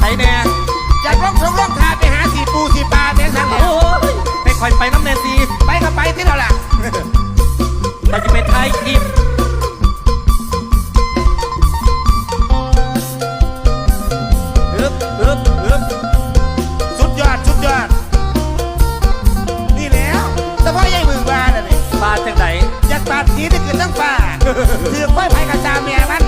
ใสแน่จากร่องทงร่องทาไปหาสีปูสีปลาเนี่ยสั่งโอ้ยไปคอยไปน้ำแน่สีไปก็ไปที่เราล่ะเราจะไปท้ายคลิปฮึบฮึบฮึบสุดยอดสุดยอด นี่แล้วแต่พ่อใหญ่มือบานอ่นี่ปลาจังไหนอยากปาดสีที่เกิดตั้งป่าคือค่อยไปกระจาเมียมัน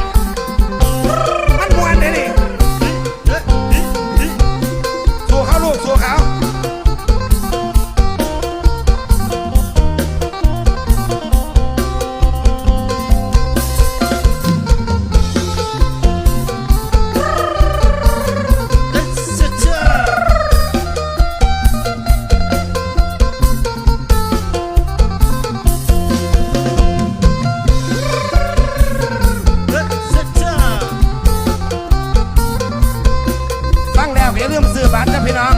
อย่าลืมซื้อบัตรนะพี่น้อง